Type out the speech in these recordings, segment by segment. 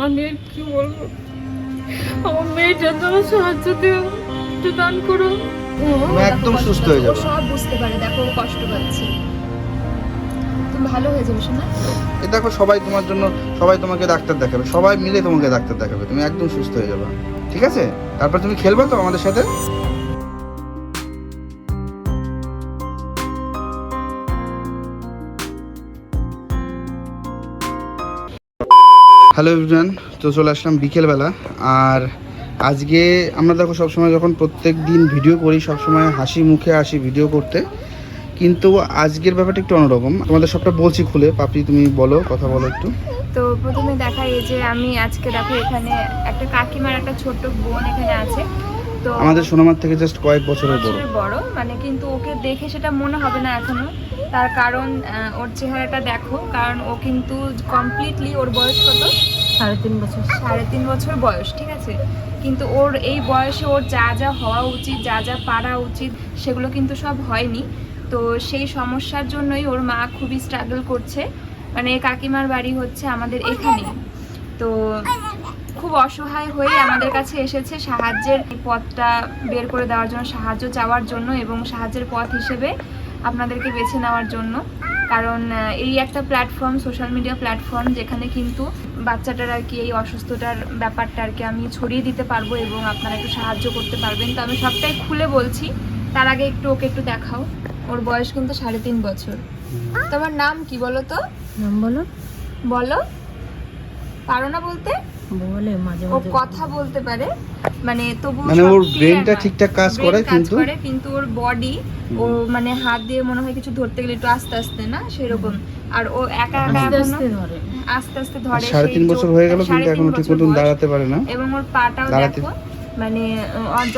আমি আর কি বলব? আমার মেয়েটার জন্য সাহায্য দিও একটু দান করো। একদম সুস্থ হয়ে। যাবে। সব বুঝতে পারে দেখো কষ্ট পাচ্ছে। তুমি ভালো হয়ে যাবে শোনা দেখো সবাই তোমার জন্য সবাই তোমাকে ডাক্তার দেখাবে সবাই মিলে তোমাকে ডাক্তার দেখাবে তুমি একদম সুস্থ হয়ে যাবে। ঠিক আছে? তারপর তুমি খেলবে তো আমাদের সাথে? হ্যালো এভরিওয়ান তো চলে আসলাম বিকেলবেলা। আর আজকে আমরা দেখো সবসময় যখন প্রত্যেক দিন ভিডিও করি সবসময় হাসি মুখে আসি ভিডিও করতে। কিন্তু আজকের ব্যাপারটা একটু অন্যরকম। তোমাদের সবটা বলছি খুলে। পাপড়ি তুমি বলো কথা বলো একটু। তো প্রথমে দেখাই এই যে আমি আজকে দেখো এখানে একটা কাকিমার একটা ছোট্ট বোন এখানে আছে। তো আমাদের সোনামার থেকে জাস্ট কয়েক বছরের বড়। বড়। মানে কিন্তু ওকে দেখে সেটা মনে হবে না এখনও। তার কারণ ওর চেহারাটা দেখো কারণ ও কিন্তু কমপ্লিটলি ওর বয়স কত? সাড়ে তিন বছর। সাড়ে তিন বছর বয়স ঠিক আছে? কিন্তু ওর এই বয়সে ওর যা যা হওয়া উচিত যা যা পারা উচিত সেগুলো কিন্তু সব হয়নি। তো সেই সমস্যার জন্যই ওর মা খুবই স্ট্রাগল করছে। মানে কাকিমার বাড়ি হচ্ছে আমাদের এখানেই। তো খুব অসহায় হয়ে আমাদের কাছে এসেছে সাহায্যের পথটা বের করে দেওয়ার জন্য সাহায্য চাওয়ার জন্য এবং সাহায্যের পথ হিসেবে আপনাদেরকে বেছে নেওয়ার জন্য। কারণ এই একটা প্ল্যাটফর্ম সোশ্যাল মিডিয়া প্ল্যাটফর্ম যেখানে কিন্তু বাচ্চাটার আর কি এই অসুস্থতার ব্যাপারটা আর কি আমি ছড়িয়ে দিতে পারব এবং আপনারা একটু সাহায্য করতে পারবেন। তো আমি সবটাই খুলে বলছি। তার আগে একটু ওকে একটু দেখাও। ওর বয়স কিন্তু সাড়ে তিন বছর। তোমার নাম কি বলো তো? নাম বলো। বলো। পারো না বলতে? বলে মাঝে ও কথা বলতে পারে। মানে তবু মানে ওর ব্রেনটা ঠিকঠাক কাজ করে কিন্তু করে কিন্তু ওর বডি ও মানে হাত দিয়ে মনে হয় কিছু ধরতে গেলে একটু আস্তে আস্তে না সেরকম। আর ও একা একা আস্তে আস্তে ধরে। আস্তে আস্তে ধরে সাড়ে তিন বছর হয়ে গেল কিন্তু এখনও ঠিক মতন দাঁড়াতে পারে না। এবং ওর পাটাও দেখো মানে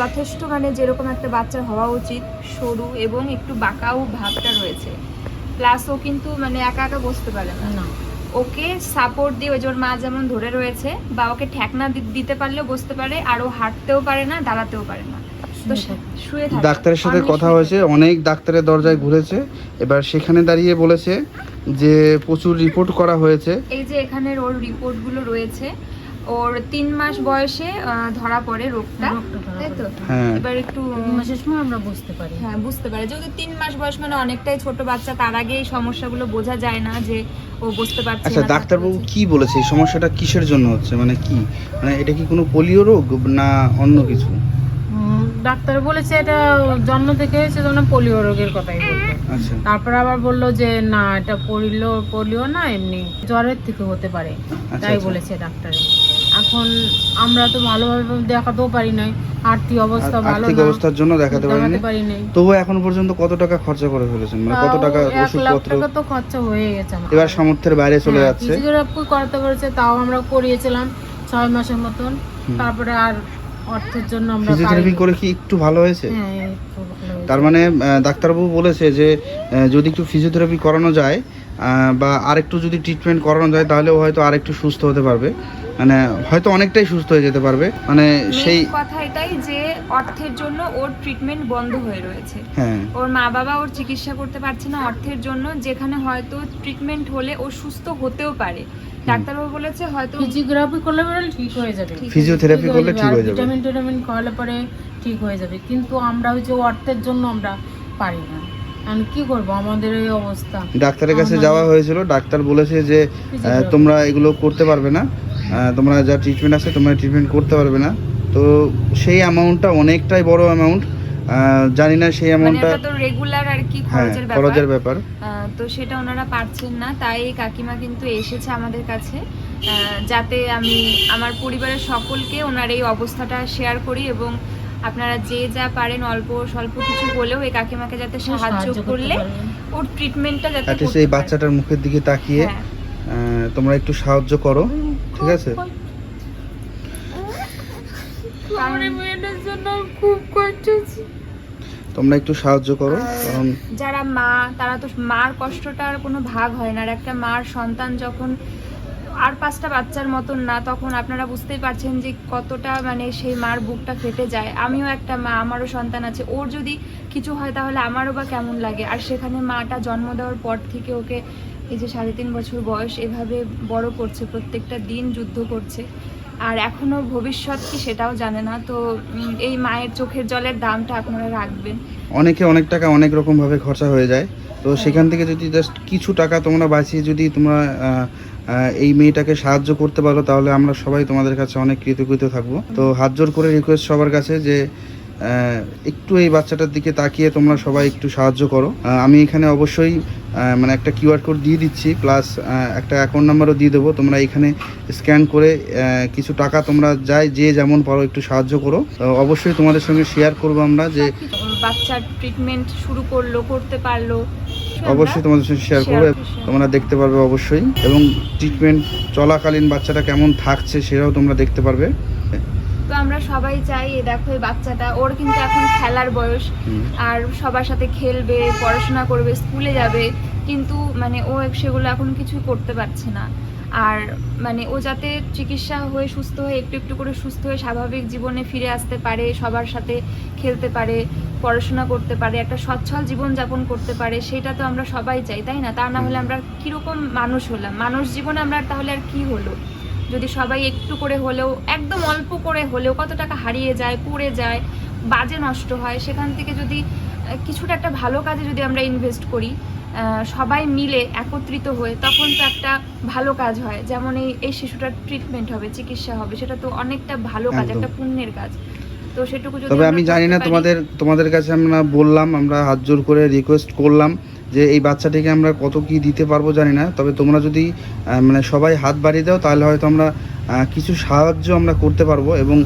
যথেষ্ট মানে যেরকম একটা বাচ্চার হওয়া উচিত সরু এবং একটু বাঁকাও ভাবটা রয়েছে। প্লাস ও কিন্তু মানে একা একা বসতে পারে না। ওকে সাপোর্ট দিয়ে ওই যে ওর মা যেমন ধরে রয়েছে বা ওকে ঠেকনা দিতে পারলেও বসতে পারে আর ও হাঁটতেও পারে না দাঁড়াতেও পারে না। তো শুয়ে থাকে। ডাক্তারের সাথে কথা হয়েছে অনেক ডাক্তারের দরজায় ঘুরেছে। এবার সেখানে দাঁড়িয়ে বলেছে যে প্রচুর রিপোর্ট করা হয়েছে। এই যে এখানের ওর রিপোর্টগুলো রয়েছে ওর তিন মাস বয়সে ধরা পড়ে রোগটা। তাই তো? হ্যাঁ। এবার একটু তিন মাসের সময় আমরা বুঝতে পারি। হ্যাঁ বুঝতে পারে। যেহেতু তিন মাস বয়স মানে অনেকটাই ছোট বাচ্চা তার আগে এই সমস্যাগুলো বোঝা যায় না যে ও বুঝতে পারছে আচ্ছা ডাক্তারবাবু কি বলেছে? এই সমস্যাটা কিসের জন্য হচ্ছে? মানে কি? মানে এটা কি কোনো পোলিও রোগ না অন্য কিছু? ডাক্তার বলেছে এটা জন্ম থেকে হয়েছে জন্য পোলিও রোগের কথাই বলল। আচ্ছা। তারপর আবার বলল যে না এটা পোলিও পোলিও না এমনি জ্বরের থেকে হতে পারে। আচ্ছা, তাই আচ্ছা। বলেছে ডাক্তারে। এখন আমরা তো ভালোভাবে দেখাতেও পারি নাই। আর্থিক অবস্থা ভালো আর্থিক অবস্থার জন্য দেখাতে পারি নাই। তবু এখন পর্যন্ত কত টাকা খরচা করে ফেলেছেন? মানে কত টাকা এক লাখ ওষুধপত্র? টাকা তো খরচা হয়ে গেছে আমার। এবার সামর্থ্যের বাইরে চলে হ্যাঁ, যাচ্ছে। ফিজিওথেরাপি করাতে পেরেছে তাও আমরা করিয়েছিলাম ছয় মাসের মতন। তারপরে আর অর্থের জন্য আমরা ফিজিওথেরাপি। করে কি একটু ভালো হয়েছে? হ্যাঁ। তার মানে ডাক্তারবাবু বলেছে যে যদি একটু ফিজিওথেরাপি করানো যায় বা আরেকটু যদি ট্রিটমেন্ট করানো যায় তাহলে ও হয়তো আরেকটু সুস্থ হতে পারবে। মানে হয়তো অনেকটাই সুস্থ হয়ে যেতে পারবে। মানে সেই কথা এটাই যে অর্থের জন্য ওর ট্রিটমেন্ট বন্ধ হয়ে রয়েছে। হ্যাঁ। ওর মা বাবা ওর চিকিৎসা করতে পারছে না অর্থের জন্য যেখানে হয়তো ট্রিটমেন্ট হলে ও সুস্থ হতেও পারে। ডাক্তারবাবু বলেছে হয়তো ফিজিওথেরাপি করলে পরে ঠিক হয়ে যাবে। ফিজিওথেরাপি করলে ঠিক হয়ে যাবে। ভিটামিন টিটামিন খাওয়ালে পরে ঠিক হয়ে যাবে। কিন্তু আমরা ওই যে অর্থের জন্য আমরা পারি না। আমি কি করব? আমাদের এই অবস্থা। ডাক্তারের কাছে যাওয়া হয়েছিল। ডাক্তার বলেছে যে আহ, তোমরা এগুলো করতে পারবে না। তোমরা যা ট্রিটমেন্ট আছে তোমরা ট্রিটমেন্ট করতে পারবে না। তো সেই অ্যামাউন্টটা অনেকটাই বড় অ্যামাউন্ট জানি না সেই অ্যামাউন্টটা তো রেগুলার আর কি হ্যাঁ খরচের খরচের ব্যাপার। ব্যাপার তো সেটা ওনারা পারছেন না তাই কাকিমা কিন্তু এসেছে আমাদের কাছে যাতে আমি আমার পরিবারের সকলকে ওনার এই অবস্থাটা শেয়ার করি এবং আপনারা যে যা পারেন অল্প স্বল্প কিছু হলেও এই কাকিমাকে যাতে সাহায্য করলে ওর ট্রিটমেন্টটা যাতে পারে। বাচ্চাটার মুখের দিকে তাকিয়ে হ্যাঁ। তোমরা একটু সাহায্য করো। ঠিক আছে। তোমরা একটু সাহায্য করো কারণ যারা মা তারা তো মার কষ্টটা আর কোনো ভাগ হয় না। আর একটা মার সন্তান যখন আর পাঁচটা বাচ্চার মতন না তখন আপনারা বুঝতেই পারছেন যে কতটা মানে সেই মার বুকটা ফেটে যায়। আমিও একটা মা আমারও সন্তান আছে। ওর যদি কিছু হয় তাহলে আমারও বা কেমন লাগে? আর সেখানে মাটা জন্ম দেওয়ার পর থেকে ওকে এই যে সাড়ে তিন বছর বয়স এভাবে বড় করছে প্রত্যেকটা দিন যুদ্ধ করছে। আর এখনও ভবিষ্যৎ কি সেটাও জানে না। তো এই মায়ের চোখের জলের দামটা আপনারা রাখবেন। অনেকে অনেক টাকা অনেক রকমভাবে খরচা হয়ে যায়। তো সেখান থেকে যদি জাস্ট কিছু টাকা তোমরা বাঁচিয়ে যদি তোমরা এই মেয়েটাকে সাহায্য করতে পারো তাহলে আমরা সবাই তোমাদের কাছে অনেক কৃতজ্ঞ থাকব। তো হাত জোর করে রিকোয়েস্ট সবার কাছে যে একটু এই বাচ্চাটার দিকে তাকিয়ে তোমরা সবাই একটু সাহায্য করো। আমি এখানে অবশ্যই মানে একটা কিউআর কোড দিয়ে দিচ্ছি প্লাস একটা অ্যাকাউন্ট নাম্বারও দিয়ে দেবো। তোমরা এখানে স্ক্যান করে কিছু টাকা তোমরা যাই যে যেমন পারো একটু সাহায্য করো। অবশ্যই তোমাদের সঙ্গে শেয়ার করব আমরা যে বাচ্চার ট্রিটমেন্ট শুরু করল করতে পারল। অবশ্যই তোমাদের সঙ্গে শেয়ার করব করব। তোমরা দেখতে পারবে অবশ্যই। এবং ট্রিটমেন্ট চলাকালীন বাচ্চাটা কেমন থাকছে সেটাও তোমরা দেখতে পারবে। তো আমরা সবাই চাই এ দেখো এই বাচ্চাটা ওর কিন্তু এখন খেলার বয়স। আর সবার সাথে খেলবে পড়াশোনা করবে স্কুলে যাবে কিন্তু মানে ও সেগুলো এখন কিছুই করতে পারছে না। আর মানে ও যাতে চিকিৎসা হয়ে সুস্থ হয়ে একটু একটু করে সুস্থ হয়ে স্বাভাবিক জীবনে ফিরে আসতে পারে সবার সাথে খেলতে পারে পড়াশোনা করতে পারে একটা সচ্ছল জীবন যাপন করতে পারে সেটা তো আমরা সবাই চাই তাই না? তা না হলে আমরা কীরকম মানুষ হলাম? মানুষ জীবনে আমরা তাহলে আর কি হলো? যদি সবাই একটু করে হলেও একদম অল্প করে হলেও কত টাকা হারিয়ে যায় পড়ে যায় বাজে নষ্ট হয় সেখান থেকে যদি কিছুটা একটা ভালো কাজে যদি আমরা ইনভেস্ট করি সবাই মিলে একত্রিত হয়ে তখন তো একটা ভালো কাজ হয়। যেমন এই এই শিশুটার ট্রিটমেন্ট হবে চিকিৎসা হবে সেটা তো অনেকটা ভালো কাজ একটা পুণ্যের কাজ। তো সেটুকু যদি তবে আমি জানি না তোমাদের তোমাদের কাছে আমরা বললাম আমরা হাত জোর করে রিকোয়েস্ট করলাম। যে এই বাচ্চাটিকে আমরা কত কি দিতে পারব জানি না, তবে তোমরা যদি মানে সবাই হাত বাড়িয়ে দাও, তাহলে হয়তো আমরা কিছু সাহায্য আমরা করতে পারব এবং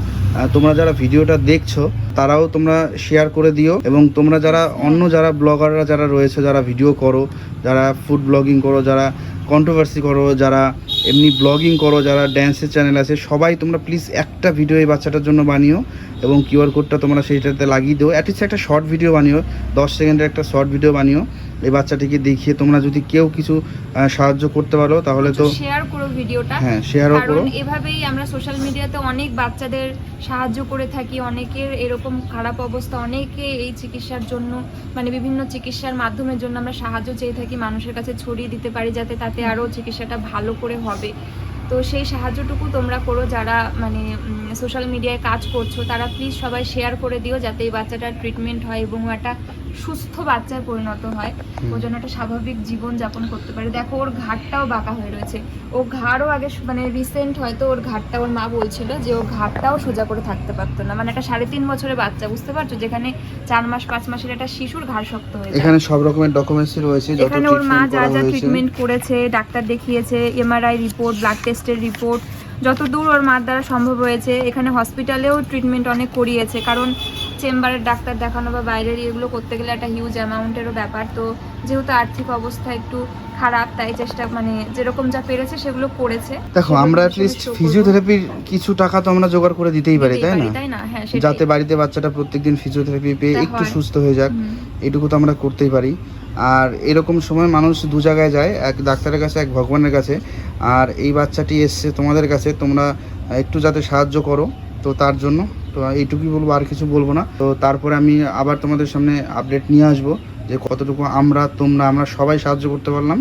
তোমরা যারা ভিডিওটা দেখছ, তারাও তোমরা শেয়ার করে দিও এবং তোমরা যারা অন্য যারা ব্লগাররা যারা রয়েছে, যারা ভিডিও করো, যারা ফুড ব্লগিং করো, যারা কন্ট্রোভার্সি করো, যারা এমনি ব্লগিং করো, যারা ড্যান্সের চ্যানেল আছে, সবাই তোমরা প্লিজ একটা ভিডিও এই বাচ্চাটার জন্য বানিও এবং কিউআর কোডটা তোমরা সেইটাতে লাগিয়ে দিও। অ্যাটলিস্ট একটা শর্ট ভিডিও বানিও, দশ সেকেন্ডের একটা শর্ট ভিডিও বানিও। এই বাচ্চাটিকে দেখিয়ে তোমরা যদি কেউ কিছু সাহায্য করতে পারো তাহলে তো শেয়ার করো ভিডিওটা হ্যাঁ শেয়ারও করো। এভাবেই আমরা সোশ্যাল মিডিয়াতে অনেক বাচ্চাদের সাহায্য করে থাকি অনেকের এরকম খারাপ অবস্থা অনেকে এই চিকিৎসার জন্য মানে বিভিন্ন চিকিৎসার মাধ্যমের জন্য আমরা সাহায্য চেয়ে থাকি মানুষের কাছে ছড়িয়ে দিতে পারি যাতে তাতে আরও চিকিৎসাটা ভালো করে হবে। তো সেই সাহায্যটুকু তোমরা করো যারা মানে সোশ্যাল মিডিয়ায় কাজ করছ তারা প্লিজ সবাই শেয়ার করে দিও যাতে এই বাচ্চাটার ট্রিটমেন্ট হয় এবং একটা সুস্থ বাচ্চায় পরিণত হয়। ও যেন একটা স্বাভাবিক জীবন যাপন করতে পারে। দেখো ওর ঘাটটাও বাঁকা হয়ে রয়েছে। ও ঘাড়ও আগে মানে রিসেন্ট হয়তো ওর ঘাটটা ওর মা বলছিল যে ও ঘাটটাও সোজা করে থাকতে পারতো না। মানে একটা সাড়ে তিন বছরের বাচ্চা বুঝতে পারছ? যেখানে চার মাস পাঁচ মাসের একটা শিশুর ঘাড় শক্ত হয়ে এখানে সব রকমের ডকুমেন্টসই রয়েছে এখানে ওর মা যা যা ট্রিটমেন্ট করেছে ডাক্তার দেখিয়েছে এমআরআই রিপোর্ট ব্লাড টেস্টের রিপোর্ট যত দূর ওর মার দ্বারা সম্ভব হয়েছে এখানে হসপিটালেও ট্রিটমেন্ট অনেক করিয়েছে। কারণ চেম্বারের ডাক্তার দেখানো বা বাইরের এগুলো করতে গেলে একটা হিউজ অ্যামাউন্টেরও ব্যাপার। তো যেহেতু আর্থিক অবস্থা একটু খারাপ তাই চেষ্টা মানে যেরকম যা পেরেছে সেগুলো করেছে। দেখো আমরা অ্যাটলিস্ট ফিজিওথেরাপির কিছু টাকা তো আমরা জোগাড় করে দিতেই পারি তাই না? তাই না? হ্যাঁ যাতে বাড়িতে বাচ্চাটা প্রত্যেকদিন ফিজিওথেরাপি পেয়ে একটু সুস্থ হয়ে যাক এটুকু তো আমরা করতেই পারি। আর এরকম সময় মানুষ দু জায়গায় যায় এক ডাক্তারের কাছে এক ভগবানের কাছে। আর এই বাচ্চাটি এসছে তোমাদের কাছে তোমরা একটু যাতে সাহায্য করো তো তার জন্য তো এইটুকুই বলব আর কিছু বলব না। তো তারপরে আমি আবার তোমাদের সামনে আপডেট নিয়ে আসব যে কতটুকু আমরা তোমরা আমরা সবাই সাহায্য করতে পারলাম।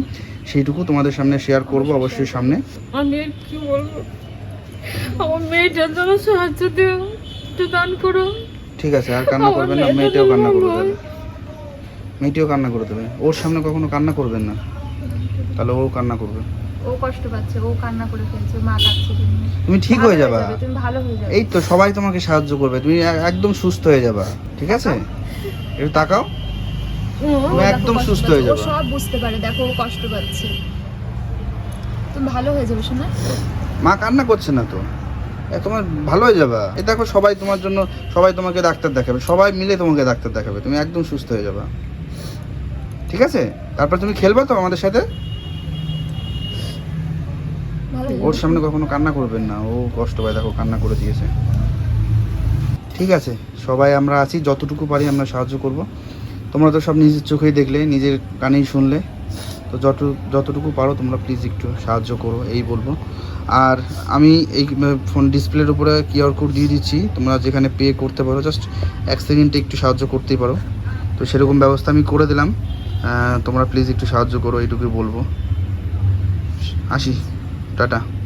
সেইটুকু তোমাদের সামনে শেয়ার করব অবশ্যই সামনে। আমি কি বলব? আমার মেয়েটার জন্য সাহায্য দিও একটু দান করো। ঠিক আছে আর কান্না করবেন না মেয়েটা মেয়েটিও কান্না করে দেবে। মেয়েটিও কান্না করে দেবে। ওর সামনে কখনো কান্না করবেন না। তাহলে ও কান্না করবে। ও কষ্ট পাচ্ছে ও কান্না করে ফেলছে মা কাঁদছে তুমি ঠিক হয়ে যাবা। তুমি ভালো হয়ে যাবে। এই তো সবাই তোমাকে সাহায্য করবে তুমি একদম সুস্থ হয়ে যাবা ঠিক আছে? একটু তাকাও। তুমি একদম সুস্থ হয়ে যাবে। সব বুঝতে পারে দেখো ও কষ্ট পাচ্ছে। তুমি ভালো হয়ে যাবে শোনা। মা কান্না করছে না তো? তোমার ভালো হয়ে যাবা। এই দেখো সবাই তোমার জন্য সবাই তোমাকে ডাক্তার দেখাবে সবাই মিলে তোমাকে ডাক্তার দেখাবে তুমি একদম সুস্থ হয়ে যাবা। ঠিক আছে? তারপর তুমি খেলবা তো আমাদের সাথে? ওর সামনে কখনো কান্না করবেন না ও কষ্ট পায় দেখো কান্না করে দিয়েছে। ঠিক আছে সবাই আমরা আছি যতটুকু পারি আমরা সাহায্য করব। তোমরা তো সব নিজের চোখেই দেখলে নিজের কানেই শুনলে। তো যত যতটুকু পারো তোমরা প্লিজ একটু সাহায্য করো এই বলব। আর আমি এই ফোন ডিসপ্লের উপরে কিউআর কোড দিয়ে দিচ্ছি তোমরা যেখানে পে করতে পারো জাস্ট এক সেকেন্ডে একটু সাহায্য করতেই পারো। তো সেরকম ব্যবস্থা আমি করে দিলাম। তোমরা প্লিজ একটু সাহায্য করো এইটুকুই বলব। আসি। da da